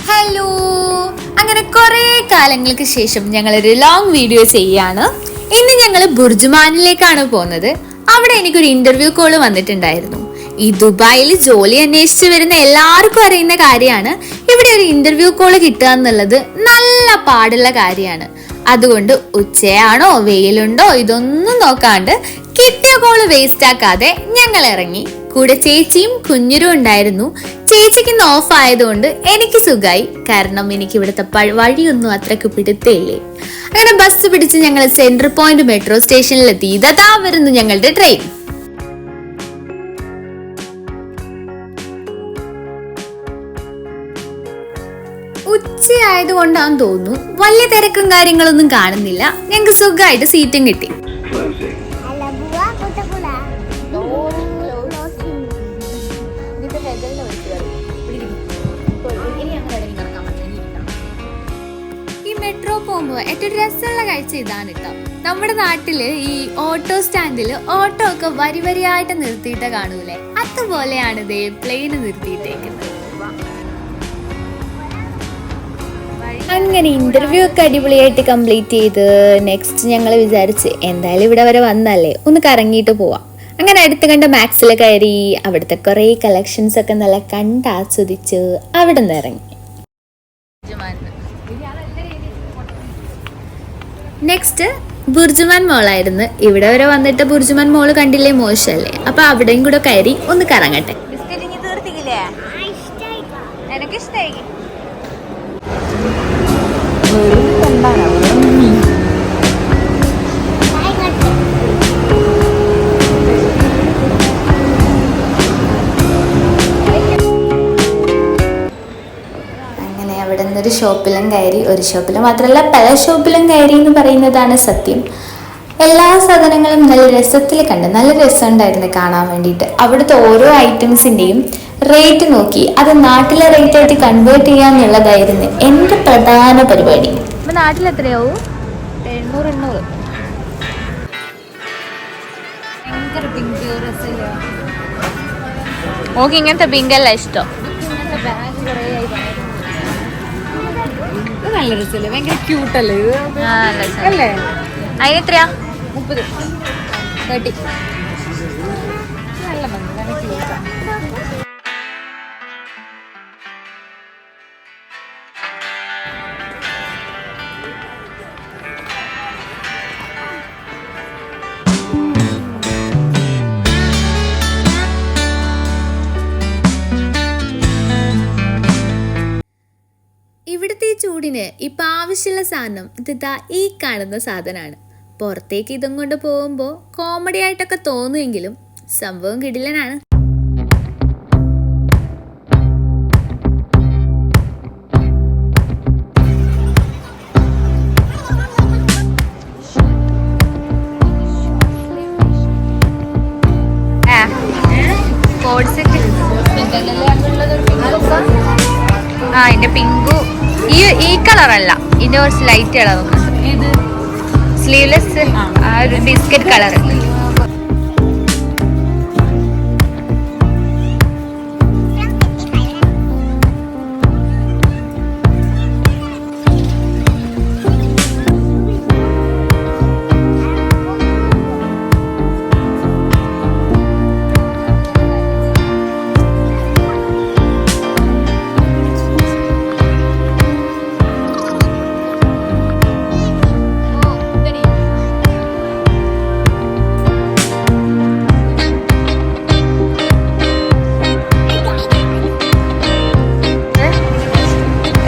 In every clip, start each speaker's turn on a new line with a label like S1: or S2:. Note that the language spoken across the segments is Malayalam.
S1: ഹലോ അങ്ങനെ കുറേ കാലങ്ങൾക്ക് ശേഷം ഞങ്ങൾ ഒരു ലോങ് വീഡിയോ ചെയ്യാണ് ഇന്ന് ഞങ്ങൾ ബുർജുമാനിലേക്കാണ് പോകുന്നത്. അവിടെ എനിക്കൊരു ഇന്റർവ്യൂ കോൾ വന്നിട്ടുണ്ടായിരുന്നു. ഈ ദുബായിൽ ജോലി അന്വേഷിച്ച് വരുന്ന എല്ലാവർക്കും അറിയുന്ന കാര്യമാണ്. ഇവിടെ ഒരു ഇന്റർവ്യൂ കോൾ കിട്ടുക എന്നുള്ളത് നല്ല പാടുള്ള കാര്യമാണ്. അതുകൊണ്ട് ഉച്ചയാണോ വെയിലുണ്ടോ ഇതൊന്നും നോക്കാണ്ട് കിട്ടിയ കോൾ വേസ്റ്റ് ആക്കാതെ ഞങ്ങൾ ഇറങ്ങി. കൂടെ ചേച്ചിയും കുഞ്ഞിരും ഉണ്ടായിരുന്നു. ചേച്ചിക്ക് ഇന്ന് ഓഫ് ആയതുകൊണ്ട് എനിക്ക് സുഖമായി കാരണം എനിക്ക് ഇവിടുത്തെ വഴിയൊന്നും അത്രയ്ക്ക് പിടുത്തേയില്ലേ അങ്ങനെ ബസ് പിടിച്ച് ഞങ്ങൾ സെൻട്രൽ പോയിന്റ് മെട്രോ സ്റ്റേഷനിലെത്തി ഇതാ വരുന്നു ഞങ്ങളുടെ ട്രെയിൻ ഉച്ചയായതുകൊണ്ടാന്ന് തോന്നുന്നു. വലിയ തിരക്കും കാര്യങ്ങളൊന്നും കാണുന്നില്ല. ഞങ്ങൾക്ക് സുഖമായിട്ട് സീറ്റും കിട്ടി. പോകുമ്പോൾ ഏറ്റവും രസമുള്ള കാഴ്ച ഇതാണ് കേട്ടോ. നമ്മുടെ നാട്ടിൽ ഈ ഓട്ടോ സ്റ്റാൻഡിൽ ഓട്ടോ ഒക്കെ വരി വരിയായിട്ട് നിർത്തിയിട്ട് കാണൂലേ? അതുപോലെയാണ് ഇത് പ്ലെയിന് നിർത്തിയിട്ടേക്കുന്നത്. അങ്ങനെ ഇന്റർവ്യൂ ഒക്കെ അടിപൊളിയായിട്ട് കംപ്ലീറ്റ് ചെയ്ത് നെക്സ്റ്റ് ഞങ്ങൾ വിചാരിച്ച് എന്തായാലും ഇവിടെ വരെ വന്നല്ലേ? ഒന്ന് കറങ്ങിയിട്ട് പോവാം. അങ്ങനെ അടുത്ത് കണ്ട മാക്സിൽ കയറി അവിടുത്തെ കുറേ കളക്ഷൻസ് ഒക്കെ നല്ല കണ്ടാസ്വദിച്ച് അവിടെ നിന്ന് ഇറങ്ങി. നെക്സ്റ്റ് ബുർജുമാൻ മോളായിരുന്നു. ഇവിടെ വരെ വന്നിട്ട് ബുർജുമാൻ മോൾ കണ്ടില്ലേ മോശല്ലേ? അപ്പൊ അവിടെയും കൂടെ കയറി ഒന്ന് കറങ്ങട്ടെ.
S2: ബിസ്ക്കറ്റ് ഇനി തീർത്തിക്കില്ലേ? എനിക്ക്
S1: നിന്നൊരു ഷോപ്പിലും കയറി ഒരു ഷോപ്പിൽ മാത്രമല്ല പല ഷോപ്പിലും കയറി എന്ന് പറയുന്നതാണ് സത്യം. എല്ലാ സാധനങ്ങളും നല്ല രസത്തിൽ കണ്ട് നല്ല രസമുണ്ടായിരുന്നു കാണാൻ വേണ്ടിയിട്ട്. അവിടുത്തെ ഓരോ ഐറ്റംസിന്റെയും റേറ്റ് നോക്കി അത് നാട്ടിലെ റേറ്റ് ആയിട്ട് കൺവേർട്ട് ചെയ്യാന്നുള്ളതായിരുന്നു എന്റെ പ്രധാന പരിപാടി.
S2: നാട്ടിൽ എത്രയാവും? എണ്ണൂറ് എണ്ണൂറ്. ഓക്കെ ഇങ്ങനത്തെ പിങ്കല്ല ഇഷ്ടം.
S3: നല്ല രസമല്ലേ? ഭയങ്കര ക്യൂട്ടല്ലേ ഇത്. അല്ലേ?
S2: അതിന് എത്രയാ?
S3: മുപ്പത്.
S2: തേർട്ടി
S3: നല്ല ഭംഗി നല്ല ക്യൂട്ടാ
S1: ചൂടിന് ഇപ്പം ആവശ്യമുള്ള സാധനം ഇതാ ഈ കാണുന്ന സാധനമാണ് പുറത്തേക്ക് ഇതും കൊണ്ട് പോകുമ്പോൾ കോമഡി ആയിട്ടൊക്കെ തോന്നുമെങ്കിലും സംഭവം കിടിലനാണ്.
S2: കളർ അല്ല ഇതിന്റെ കുറച്ച് ലൈറ്റ് കളർ സ്ലീവ്ലെസ് ആ. ഒരു ബിസ്ക്കറ്റ് കളർ.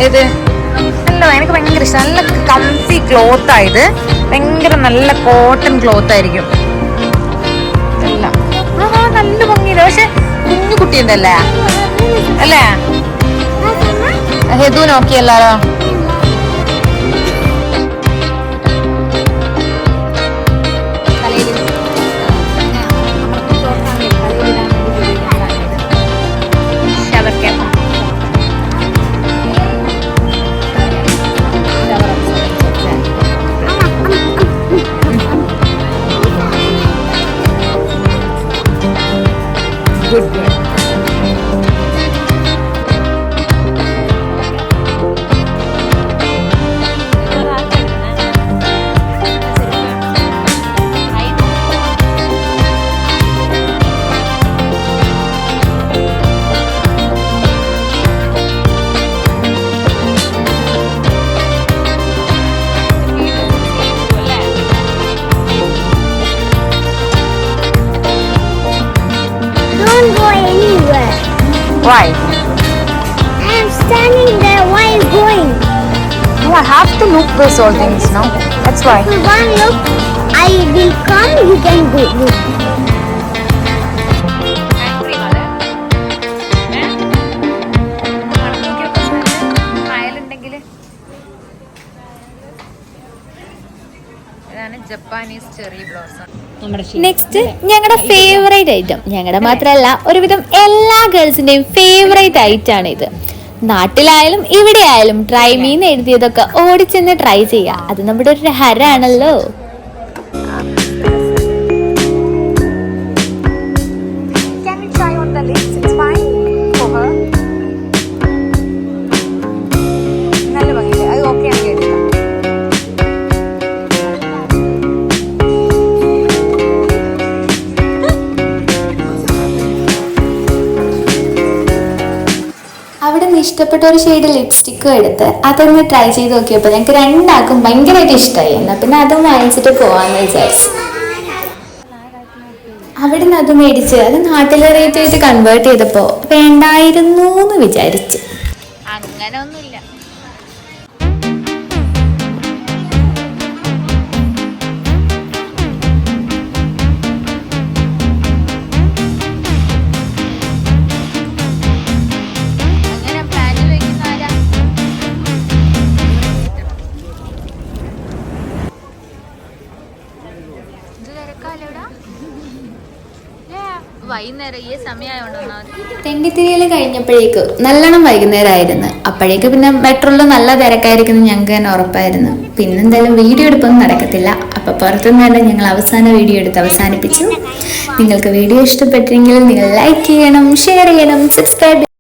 S2: ഇത്? നല്ല എനിക്ക് ഭയങ്കര ഇഷ്ടം. നല്ല കംഫി ക്ലോത്ത് ആയത് ഭയങ്കര നല്ല കോട്ടൺ ക്ലോത്ത് ആയിരിക്കും. എല്ലാം ആ, നല്ല ഭംഗിയില്ല പക്ഷെ കുഞ്ഞു കുട്ടിയുണ്ടല്ലേ? അല്ലേ? ഹെതു നോക്കിയല്ലോ.
S3: should
S2: Why?
S4: I am standing there. Why are you going?
S2: No, I have to look those all things, no? That's why.
S4: For one look, I will come. You can go. Look.
S1: Next ഞങ്ങളുടെ ഫേവറേറ്റ് ഐറ്റം ഞങ്ങളുടെ മാത്രമല്ല ഒരുവിധം എല്ലാ ഗേൾസിന്റെയും ഫേവറേറ്റ് ഐറ്റം ആണ് ഇത്. നാട്ടിലായാലും ഇവിടെ ആയാലും ട്രൈ മീന്ന് എഴുതിയതൊക്കെ ഓടിച്ചെന്ന് ട്രൈ ചെയ്യുക അത് നമ്മുടെ ഒരു ഹരാണല്ലോ. ഇഷ്ടപ്പെട്ട ഒരു ഷെയ്ഡ് ലിപ്സ്റ്റിക്കും എടുത്ത് അതൊന്ന് ട്രൈ ചെയ്ത് നോക്കിയപ്പോൾ ഞങ്ങൾക്ക് രണ്ടാൾക്കും ഭയങ്കരമായിട്ട് ഇഷ്ടമായി എന്നാൽ പിന്നെ അതും വാങ്ങിച്ചിട്ട് പോവാന്ന് വിചാരിച്ചു. അവിടെ നിന്ന് അത് മേടിച്ച് അത് നാട്ടിലെ റേറ്റ് ആയിട്ട് കൺവേർട്ട് ചെയ്തപ്പോൾ വേണ്ടായിരുന്നു എന്ന് വിചാരിച്ചു.
S2: അങ്ങനെ ഒന്നുമില്ല വൈകുന്നേരം
S1: തെണ്ടിത്തിരിയൽ കഴിഞ്ഞപ്പോഴേക്ക് നല്ലോണം വൈകുന്നേരമായിരുന്നു അപ്പോഴേക്ക് പിന്നെ മെട്രോയിൽ നല്ല തിരക്കായിരിക്കും ഞങ്ങൾക്ക് തന്നെ ഉറപ്പായിരുന്നു. പിന്നെ എന്തായാലും വീഡിയോ എടുപ്പൊന്നും നടക്കത്തില്ല. അപ്പൊ പുറത്തുനിന്ന് തന്നെ ഞങ്ങൾ അവസാന വീഡിയോ എടുത്ത് അവസാനിപ്പിച്ചു. നിങ്ങൾക്ക് വീഡിയോ ഇഷ്ടപ്പെട്ടെങ്കിൽ നിങ്ങൾ ലൈക്ക് ചെയ്യണം ഷെയർ ചെയ്യണം സബ്സ്ക്രൈബ്